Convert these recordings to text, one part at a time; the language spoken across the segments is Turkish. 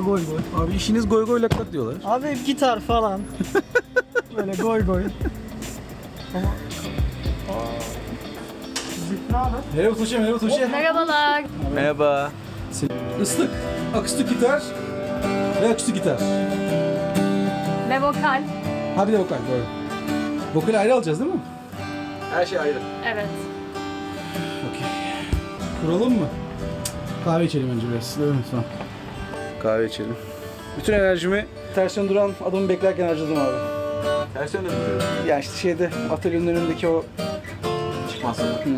goy goy. Abi işiniz goy goy lak lak diyorlar. Abi hep gitar falan. Böyle goy goy. Merhaba Tuğçe, merhaba Tuğçe. Merhabalar. Merhaba. Islık, akustik gitar ve akustik gitar. Ve vokal. Ha bir de vokal, doğru. Vokali ayrı alacağız değil mi? Her şey ayrı. Evet. Okey. Kuralım mı? Kahve içelim önce biraz. Değil mi? Tamam. Kahve içelim. Bütün enerjimi tersten duran adamı beklerken harcadım abi. Ters yönde mi duruyoruz? Ya işte şeyde atölyenin önündeki o... Çıkmazsa. Hmm.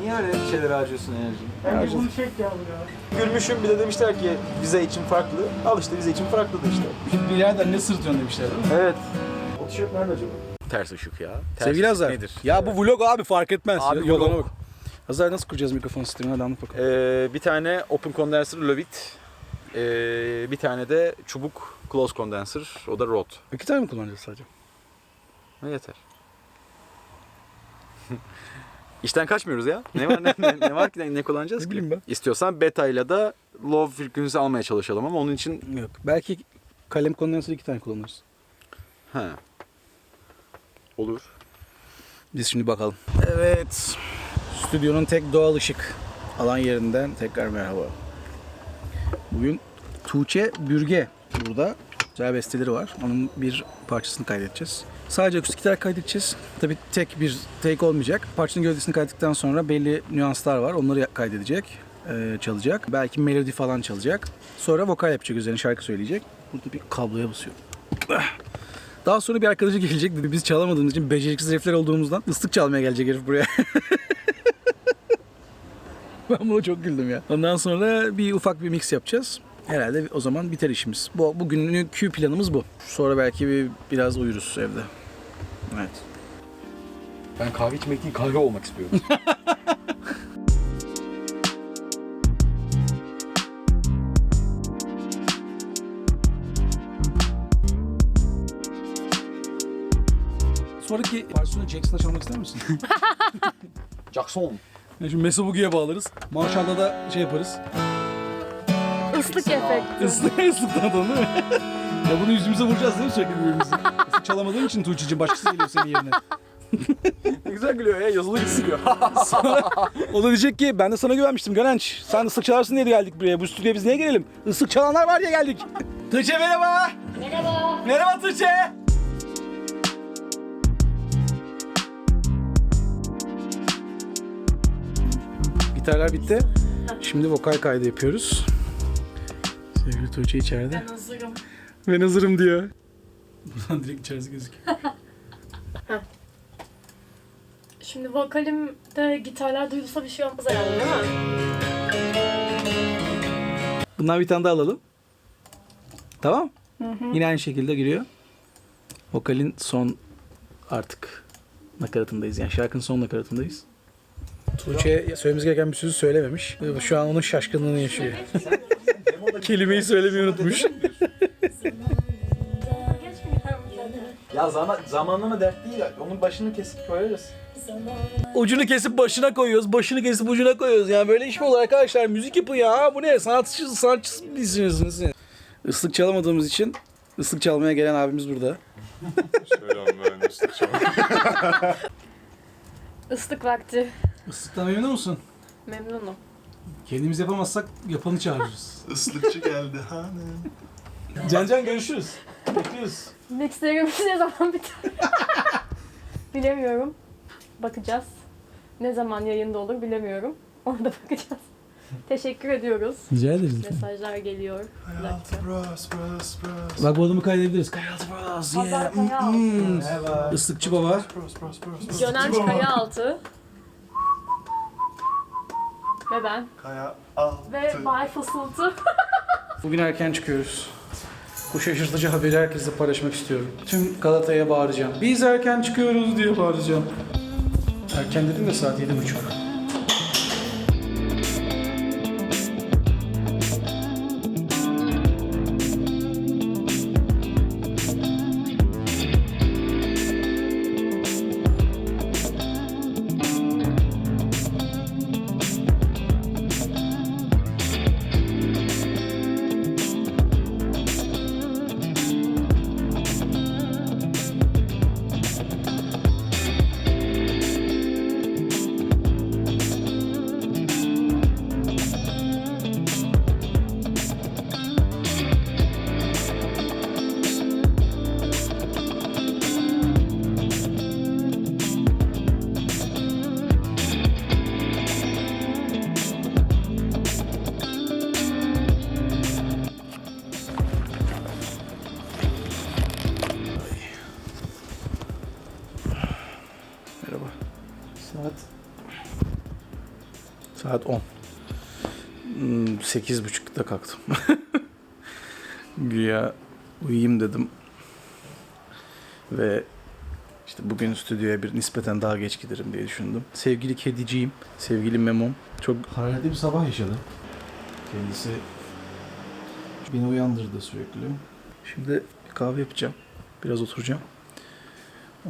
Niye öyle şeyler harcıyorsun enerjiyi? Bence bunu çek ya buraya. Gülmüşüm bir de demişler ki vize için farklı. Al işte vize için farklı da işte. Birader ne sırtıyorsun demişler değil mi? Evet. O tişört nerede acaba? Ters ışık ya. Ters Sevgili ışık Hazar. Nedir? Ya bu vlog abi fark etmez. Abi Yolana bak. Hazar nasıl kuracağız mikrofon sistemini hadi anlat bakalım. Ee, bir tane open condenser Lovit. Ee, bir tane de çubuk close condenser. O da Rode. İki tane mi kullanacağız sadece? Ne yeter. İşten kaçmıyoruz ya. Ne var ne, ne, ne var ki ne, ne kullanacağız ki? ben. İstiyorsan beta ile de low frequency almaya çalışalım ama onun için Yok. Belki kalem kondenser iki tane kullanırız. ha. Olur. Biz şimdi bakalım. Evet. Stüdyonun tek doğal ışık alan yerinden tekrar merhaba. Bugün Tuğçe Bürge burada. Güzel besteleri var. Onun bir parçasını kaydedeceğiz. Sadece akustik gitar kaydedeceğiz. Tabii tek bir take olmayacak. Parçanın gövdesini kaydettikten sonra belli nüanslar var. Onları kaydedecek, e, çalacak. Belki melodi falan çalacak. Sonra vokal yapacak üzerine şarkı söyleyecek. Burada bir kabloya basıyor. Daha sonra bir arkadaşı gelecek. Biz çalamadığımız için beceriksiz herifler olduğumuzdan ıslık çalmaya gelecek herif buraya. ben buna çok güldüm ya. Ondan sonra bir ufak bir mix yapacağız. Herhalde o zaman biter işimiz. Bu bugünlük planımız bu. Sonra belki bir biraz uyuruz evde. Evet. Ben kahve içmek değil kahve olmak istiyorum. Sonraki parçasını Jackson'a çalmak ister misin? Jackson. Yani şimdi Meso Bugi'ye bağlarız. Marshall'da da şey yaparız. Islık efekti. Islık ıslıktan değil mi? ya bunu yüzümüze vuracağız değil mi sürekli birbirimizi? Çalamadığın için Tuğçe'cim başkası geliyor senin yerine. Ne güzel gülüyor ya yazılı gibi gülüyor. O da diyecek ki ben de sana güvenmiştim Gönenç. Sen ıslık çalarsın diye geldik buraya. Bu stüdyoya biz niye gelelim? Islık çalanlar var diye geldik. Tuğçe merhaba. Merhaba. Merhaba Tuğçe. Gitarlar bitti. Şimdi vokal kaydı yapıyoruz. Sevgili Tuğçe içeride. Ben hazırım. Ben hazırım diyor. Buradan direkt içerisi gözüküyor. Şimdi vokalimde gitarlar duyulsa bir şey olmaz herhalde değil mi? Bundan bir tane daha alalım. Tamam. Yine aynı şekilde giriyor. Vokalin son artık nakaratındayız. Yani şarkının son nakaratındayız. Tuğçe söylememiz gereken bir sözü söylememiş. Şu an onun şaşkınlığını yaşıyor. Kelimeyi söylemeyi unutmuş. ya zaman, zamanlama dert değil. Onun başını kesip koyarız. Ucunu kesip başına koyuyoruz. Başını kesip ucuna koyuyoruz. Yani böyle iş mi olur arkadaşlar? Müzik yapın ya. Bu ne? Sanatçı, sanatçı mısınız? Islık çalamadığımız için ıslık çalmaya gelen abimiz burada. Selam ben Islık Çaman. Islık vakti. Islıktan memnun musun? Memnunum. Kendimiz yapamazsak yapanı çağırırız. Islıkçı geldi hanım. Can Can görüşürüz. Bekliyoruz. Mixlerimiz ne zaman biter? bilemiyorum. Bakacağız. Ne zaman yayında olur bilemiyorum. Orada bakacağız. Teşekkür ediyoruz. Rica ederiz. Mesajlar geliyor. Dakika. Bros bros bros. Bak bu adamı kaydedebiliriz. Kayaltı Bros. Hazar Kayaaltı. Hmm. Islıkçı baba. Bros bros bros. Gönenç Kayaaltı. Ve ben. Kaya al. Ve Bay Fısıltı. Bugün erken çıkıyoruz. Bu şaşırtıcı haberi herkesle paylaşmak istiyorum. Tüm Galata'ya bağıracağım. Biz erken çıkıyoruz diye bağıracağım. Erken dedim de saat yedi buçuk. Saat 10. Hmm, 8.30'da kalktım. Güya uyuyayım dedim. Ve işte bugün stüdyoya bir nispeten daha geç giderim diye düşündüm. Sevgili kediciğim, sevgili Memom çok hararetli bir sabah yaşadı. Kendisi beni uyandırdı sürekli. Şimdi kahve yapacağım. Biraz oturacağım.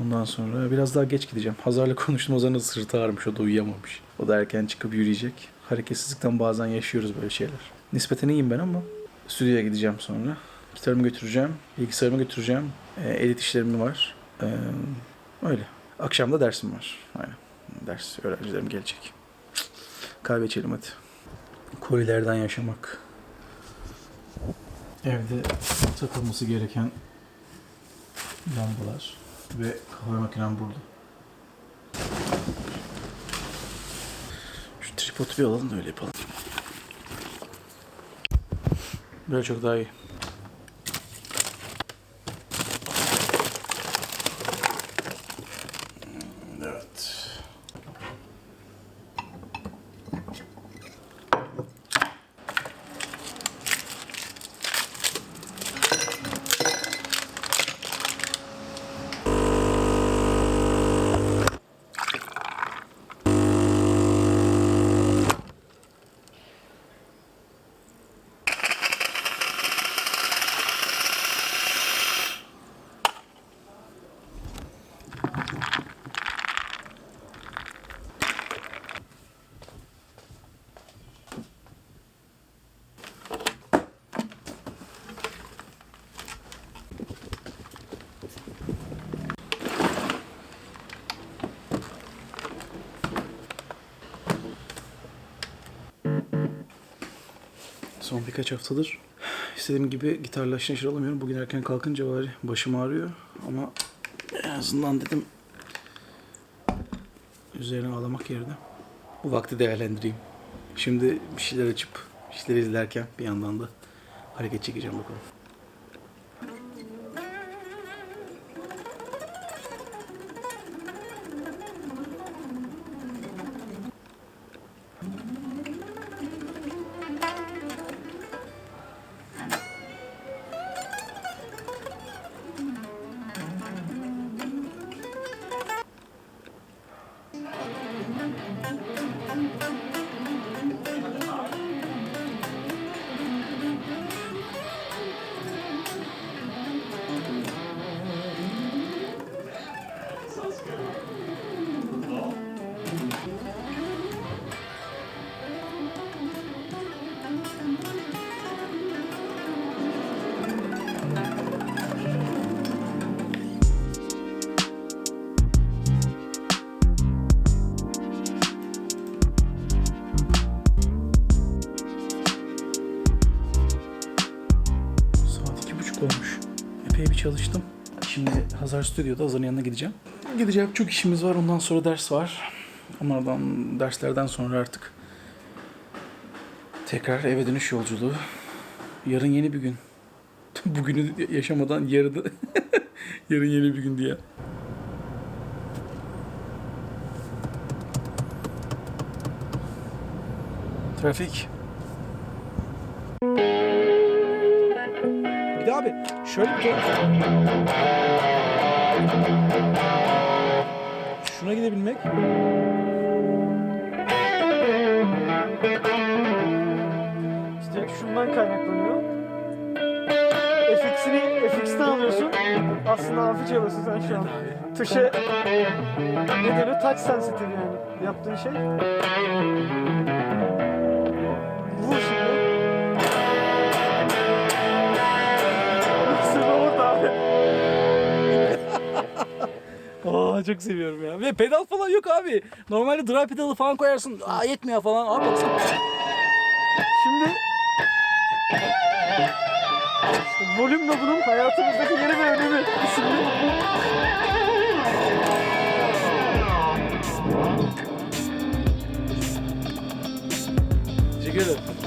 Ondan sonra biraz daha geç gideceğim. Hazar'la konuştum. Hazar'ın sırtı ağrımış. O da uyuyamamış. O da erken çıkıp yürüyecek. Hareketsizlikten bazen yaşıyoruz böyle şeyler. Nispeten iyiyim ben ama stüdyoya gideceğim sonra. Gitarımı götüreceğim. Bilgisayarımı götüreceğim. E, edit işlerim var. E, öyle. Akşam da dersim var. Aynen. Ders öğrencilerim gelecek. Kahve içelim hadi. Kolilerden yaşamak. Evde takılması gereken lambalar ve kahve makinem burada. Şu tripodu bir alalım da öyle yapalım. Böyle çok daha iyi. Evet. Son birkaç haftadır istediğim gibi gitarla neşir alamıyorum. Bugün erken kalkınca bari başım ağrıyor ama en azından dedim üzerine ağlamak yerine bu vakti değerlendireyim. Şimdi bir şeyler açıp bir şeyler izlerken bir yandan da hareket çekeceğim bakalım. Epey bir çalıştım. Şimdi Hazar Stüdyo'da Hazar'ın yanına gideceğim. Gidecek çok işimiz var. Ondan sonra ders var. Onlardan derslerden sonra artık tekrar eve dönüş yolculuğu. Yarın yeni bir gün. Bugünü yaşamadan yarını yarın yeni bir gün diye. Trafik. Bir de abi şöyle bir Şuna gidebilmek. İşte şundan kaynaklanıyor. FX'ini FX'ten alıyorsun. Aslında amfi çalıyorsun sen şu an. Tuşa ne deniyor? Touch sensitive yani. Yaptığın şey. Aa çok seviyorum ya. Ve pedal falan yok abi. Normalde drive pedalı falan koyarsın. Aa yetmiyor falan. Abi baksana. Şimdi işte volüm nodunun hayatımızdaki yeni bir önemi isimli Teşekkür ederim.